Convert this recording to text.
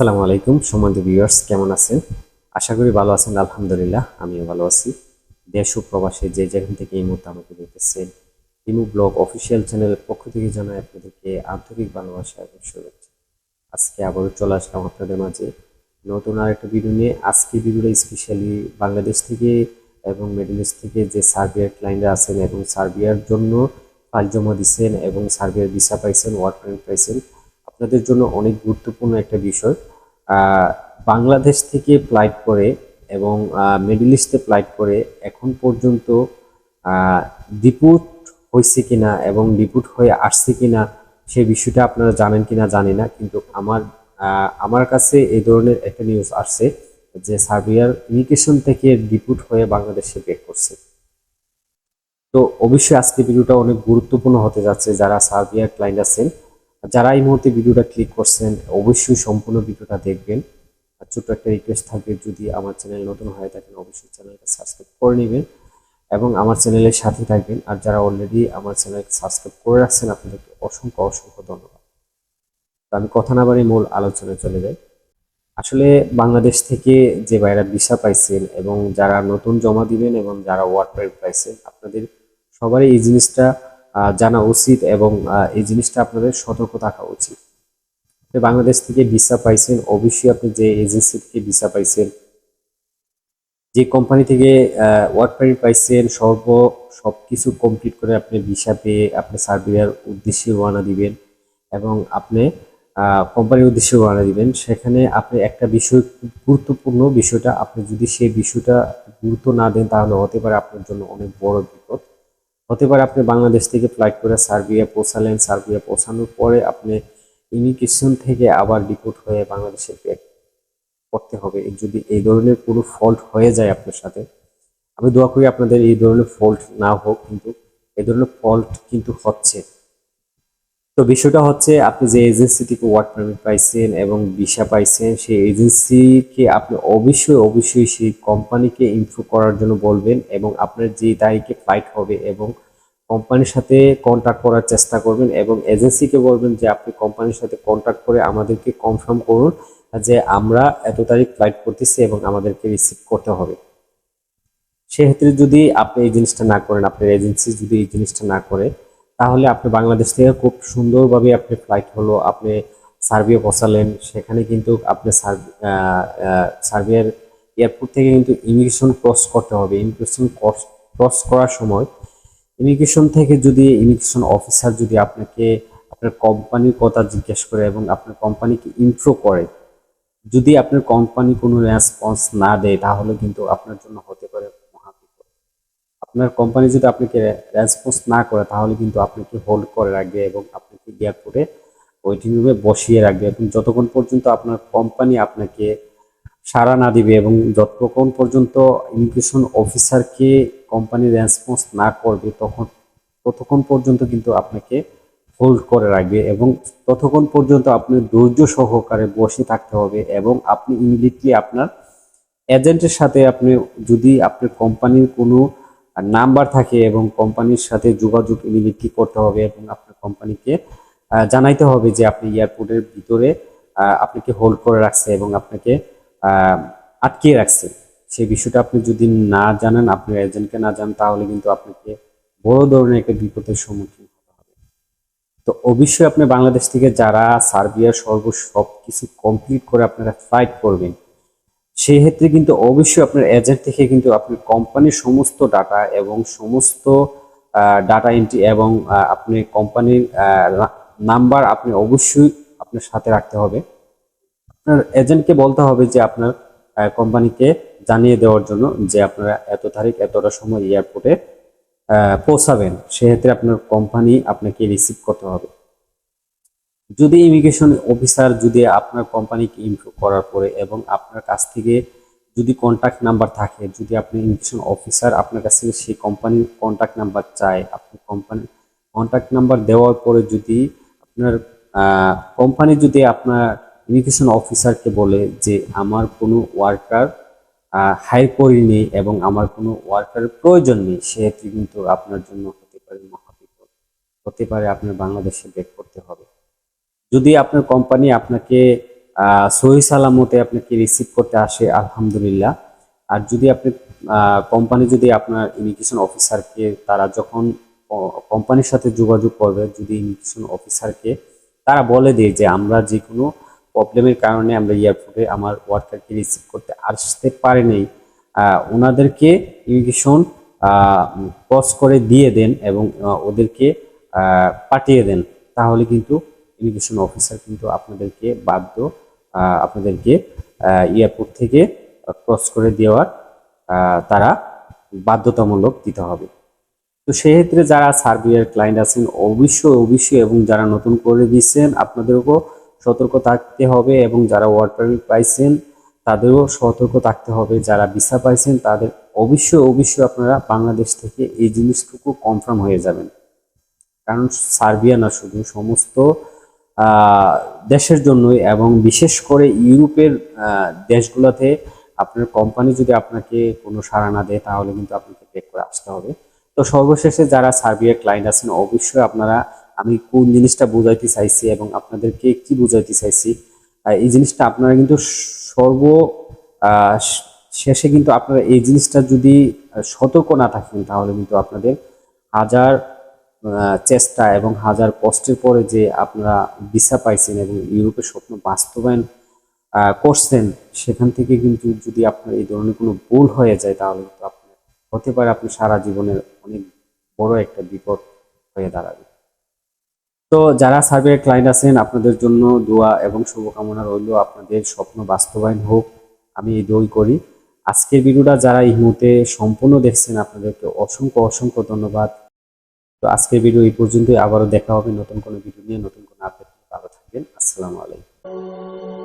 আসসালামু আলাইকুম সম্মানিত ভিউয়ার্স কেমন আছেন? আশা করি ভালো আছেন, আলহামদুলিল্লাহ, আমিও ভালো আছি। দেশ ও প্রবাসে যে যেখান থেকে এই মুহূর্তে আমাকে দেখতেছেন, ইমু ব্লগ অফিসিয়াল চ্যানেলের পক্ষ থেকে জানাই আপনাদেরকে আন্তরিক ভালোবাসা এবং শুভেচ্ছা। আজকে আবারও চলে আসলাম আপনাদের মাঝে নতুন আর একটা ভিডিও নিয়ে। আজকে ভিডিওটা স্পেশালি বাংলাদেশ থেকে এবং মিডল ইস্ট থেকে যে সার্বিয়ার ক্লায়েন্টরা আছেন এবং সার্বিয়ার জন্য ফাইল জমা দিচ্ছেন এবং সার্বিয়ার ভিসা পাইছেন ওয়ার্ক পারমিট পাইছেন, আপনাদের জন্য অনেক গুরুত্বপূর্ণ একটা বিষয়। বাংলাদেশ থেকে ফ্লাইট করে এবং মিডল ইস্টে ফ্লাইট করে এখন পর্যন্ত ডিপুট হয়েছে কিনা এবং ডিপুট হয়ে আসছে কিনা সেই বিষয়টা আপনারা জানেন কিনা জানি না, কিন্তু আমার আমার কাছে এই ধরনের একটা নিউজ আসছে যে সার্বিয়ার ইমিগ্রেশন থেকে ডিপুট হয়ে বাংলাদেশে বের করছে। তো অবশ্যই আজকে ভিডিওটা অনেক গুরুত্বপূর্ণ হতে যাচ্ছে, যারা সার্বিয়ার ক্লায়েন্ট আছেন। যারা এই মুহূর্তে ভিডিওটা ক্লিক করছেন, অবশ্যই সম্পূর্ণ ভিডিওটা দেখবেন। আর ছোট্ট একটা রিকোয়েস্ট থাকবে, যদি আমার চ্যানেল নতুন হয়ে থাকেন, অবশ্যই চ্যানেলটা সাবস্ক্রাইব করে নেবেন এবং আমার চ্যানেলের সাথে থাকবেন। আর যারা অলরেডি আমার চ্যানেল সাবস্ক্রাইব করে রাখছেন, আপনাদেরকে অসংখ্য অসংখ্য ধন্যবাদ। তো আমি কথা না বাড়ি মূল আলোচনায় চলে যাই। আসলে বাংলাদেশ থেকে যে বাইরা ভিসা পাইছেন এবং যারা নতুন জমা দিবেন এবং যারা ওয়ার্ড পাইছেন, আপনাদের সবারই এই জিনিসটা জানা উচিত এবং এই জিনিসটা আপনাদের সতর্ক থাকা উচিত। বাংলাদেশ থেকে ভিসা পাইছেন, অবশ্যই আপনি যে এজেন্সি থেকে ভিসা পাইছেন, যে কোম্পানি থেকে ওয়ার্ক পারমিট পাইছেন, সর্ব সব কিছু কমপ্লিট করে আপনি ভিসা পেয়ে আপনি সার্বিয়ার উদ্দেশ্যে রওনা দিবেন এবং আপনি কোম্পানির উদ্দেশ্যে রওনা দিবেন। সেখানে আপনি একটা বিষয়, খুব গুরুত্বপূর্ণ বিষয়টা, আপনি যদি সেই বিষয়টা গুরুত্ব না দেন, তাহলে হতে পারে আপনার জন্য অনেক বড় বিপদ। হতে পারে আপনি বাংলাদেশ থেকে ফ্লাইট করে সার্বিয়া পৌঁছালেন, সার্বিয়া পৌঁছানোর পরে আপনি ইমিগ্রেশন থেকে আবার ডিপোর্ট হয়ে বাংলাদেশে ব্যাক করতে হবে। যদি এই ধরনের কোনো ফল্ট হয়ে যায় আপনার সাথে, আমি দোয়া করি আপনাদের এই ধরনের ফল্ট না হোক, কিন্তু এই ধরনের ফল্ট কিন্তু হচ্ছে। তো বিষয়টা হচ্ছে আপনি যে এজেন্সি থেকে ওয়ার্ক পারমিট পাইছেন এবং ভিসা পাইছেন, সেই এজেন্সিকে আপনি অবশ্যই অবশ্যই সেই কোম্পানিকে ইনফো করার জন্য বলবেন এবং আপনার যে তারিখে ফ্লাইট হবে এবং কোম্পানির সাথে কন্ট্যাক্ট করার চেষ্টা করবেন এবং এজেন্সিকে বলবেন যে, আপনি কোম্পানির সাথে কন্ট্যাক্ট করে আমাদেরকে কনফার্ম করুন যে আমরা এত তারিখ ফ্লাইট করতেছি এবং আমাদেরকে রিসিভ করতে হবে। সেক্ষেত্রে যদি আপনি এই জিনিসটা না করেন, আপনার এজেন্সি যদি এই জিনিসটা না করে তাহলে আপনি বাংলাদেশ থেকে খুব সুন্দরভাবে আপনি ফ্লাইট হলো, আপনি সার্বিয়া পৌঁছালেন সেখানে কিন্তু আপনি সার্বিয়ার এয়ারপোর্ট থেকে কিন্তু ইমিগ্রেশন ক্রস করতে হবে। ইমিগ্রেশন ক্রস করার সময় ইমিগ্রেশন থেকে যদি ইমিগ্রেশন অফিসার যদি আপনাকে আপনার কোম্পানির কথা জিজ্ঞেস করে এবং আপনার কোম্পানিকে ইনফ্রো করে, যদি আপনার কোম্পানি কোনো রেসপন্স না দেয়, তাহলে কিন্তু আপনার জন্য হতে আপনার কোম্পানি যদি আপনাকে রেসপন্স না করে, তাহলে কিন্তু আপনাকে হোল্ড করে রাখবে এবং আপনাকে এয়ারপোর্টে ওয়েটিং রুমে বসিয়ে রাখবে? এবং যতক্ষণ পর্যন্ত আপনার কোম্পানি আপনাকে সাড়া না দিবে এবং যতক্ষণ পর্যন্ত ইমিগ্রেশন অফিসারকে কোম্পানি রেসপন্স না করবে, তখন, ততক্ষণ পর্যন্ত কিন্তু আপনাকে হোল্ড করে রাখবে এবং ততক্ষণ পর্যন্ত আপনি ধৈর্য সহকারে বসে থাকতে হবে এবং আপনি ইমিডিয়েটলি আপনার এজেন্টের সাথে আপনি, যদি আপনার কোম্পানির কোনো নাম্বার থাকে এবং কোম্পানির সাথে যোগাযোগ ইমিডিয়েটলি করতে হবে এবং আপনার কোম্পানিকে জানাইতে হবে যে আপনি এয়ারপোর্টের ভিতরে আপনাকে হোল্ড করে রাখছে এবং আপনাকে আটকিয়ে রাখছে। সেই বিষয়টা আপনি যদি না জানেন আপনার এজেন্টকে না জানেন, তাহলে কিন্তু আপনাকে বড় ধরনের একটা বিপদের সম্মুখীন হতে হবে। তো অবশ্যই আপনি বাংলাদেশ থেকে যারা সার্বিয়ার সর্ব সব কিছু কমপ্লিট করে আপনারা ফ্লাইট করবেন সেই ক্ষেত্রে কিন্তু অবশ্যই আপনার এজেন্ট থেকে কিন্তু আপনার কোম্পানির সমস্ত ডাটা এবং সমস্ত ডাটা এন্ট্রি এবং আপনি কোম্পানির নাম্বার আপনি অবশ্যই আপনার সাথে রাখতে হবে। আপনার এজেন্টকে বলতে হবে যে আপনার কোম্পানিকে জানিয়ে দেওয়ার জন্য যে আপনারা এত তারিখ, এতটা সময় এয়ারপোর্টে পৌঁছাবেন। সেক্ষেত্রে আপনার কোম্পানি আপনাকে রিসিভ করতে হবে। যদি ইমিগ্রেশন অফিসার যদি আপনার কোম্পানিকে ইমপ্রুভ করার পরে এবং আপনার কাছ থেকে যদি কন্ট্যাক্ট নাম্বার থাকে, যদি আপনি ইমিগ্রেশন অফিসার আপনার কাছ থেকে সেই কোম্পানির কন্ট্যাক্ট নাম্বার চায়, আপনি কোম্পানি কন্ট্যাক্ট নাম্বার দেওয়ার পরে যদি আপনার কোম্পানি যদি আপনার ইমিগ্রেশন অফিসারকে বলে যে আমার কোনো ওয়ার্কার হায়ার করিনি এবং আমার কোনো ওয়ার্কারের প্রয়োজন নেই সেক্ষেত্রে কিন্তু আপনার জন্য হতে পারে মহাবিপদ হতে পারে আপনার বাংলাদেশে ব্যাক করতে হবে। যদি আপনার কোম্পানি আপনাকে সহি সালামতে আপনাকে রিসিভ করতে আসে, আলহামদুলিল্লাহ। আর যদি আপনি কোম্পানি যদি আপনার ইমিগ্রেশন অফিসারকে তারা যখন কোম্পানির সাথে যোগাযোগ করবে, যদি ইমিগ্রেশন অফিসারকে তারা বলে দেয় যে, আমরা যে কোনো প্রবলেমের কারণে আমরা এয়ারপোর্টে আমার ওয়ার্কারকে রিসিভ করতে আসতে পারিনি ওনাদেরকে ইমিগ্রেশন ক্রস করে দিয়ে দেন এবং ওদেরকে পাঠিয়ে দেন। তাহলে কিন্তু ইমিগ্রেশন অফিসার কিন্তু আপনাদেরকে বাধ্য আপনাদেরকে এয়ারপোর্ট থেকে ক্রস করে দেওয়ার তারা বাধ্যতামূলক দিতে হবে। তো সেক্ষেত্রে যারা সার্বিয়ার ক্লায়েন্ট আছেন, অবশ্যই অবশ্যই এবং যারা নতুন করে দিচ্ছেন, আপনাদেরকেও সতর্ক থাকতে হবে এবং যারা ওয়ার্ক পারমিট পাইছেন, তাদেরও সতর্ক থাকতে হবে। যারা ভিসা পাইছেন, তাদের অবশ্যই অবশ্যই আপনারা বাংলাদেশ থেকে এই জিনিসটুকু কনফার্ম হয়ে যাবেন। কারণ সার্বিয়া না, শুধু সমস্ত দেশের জন্যই এবং বিশেষ করে ইউরোপের দেশগুলোতে আপনার কোম্পানি যদি আপনাকে কোনো সাড়া না দেয়, তাহলে কিন্তু আপনাকে পেক করে আসতে হবে। তো সর্বশেষে যারা সার্বিয়ার ক্লায়েন্ট আছেন, অবশ্যই আপনারা আমি কোন জিনিসটা বোঝাইতে চাইছি এবং আপনাদেরকে কি বোঝাইতে চাইছি এই জিনিসটা আপনারা কিন্তু সর্ব শেষে কিন্তু আপনারা এই জিনিসটা যদি সতর্ক না থাকেন, তাহলে কিন্তু আপনাদের হাজার চেষ্টা এবং হাজার কষ্টের পরে যে আপনারা ভিসা পাইছেন এবং ইউরোপের স্বপ্ন বাস্তবায়ন করছেন, সেখান থেকে কিন্তু যদি আপনার এই ধরনের কোনো ভুল হয়ে যায়, তাহলে কিন্তু আপনার হতে পারে আপনি সারা জীবনের অনেক বড় একটা বিপদ হয়ে দাঁড়াবে। তো যারা সার্ভের ক্লায়েন্ট আছেন, আপনাদের জন্য দোয়া এবং শুভকামনা রইল। আপনাদের স্বপ্ন বাস্তবায়ন হোক, আমি এই দই করি। আজকের ভিডিওটা যারা এই মুহূর্তে সম্পূর্ণ দেখছেন, আপনাদেরকে অসংখ্য অসংখ্য ধন্যবাদ। তো আজকের ভিডিও এই পর্যন্তই। আবারও দেখা হবে নতুন কোনো ভিডিও নিয়ে। নতুন কোনো আপডেট ভালো থাকবেন। আসসালামু আলাইকুম।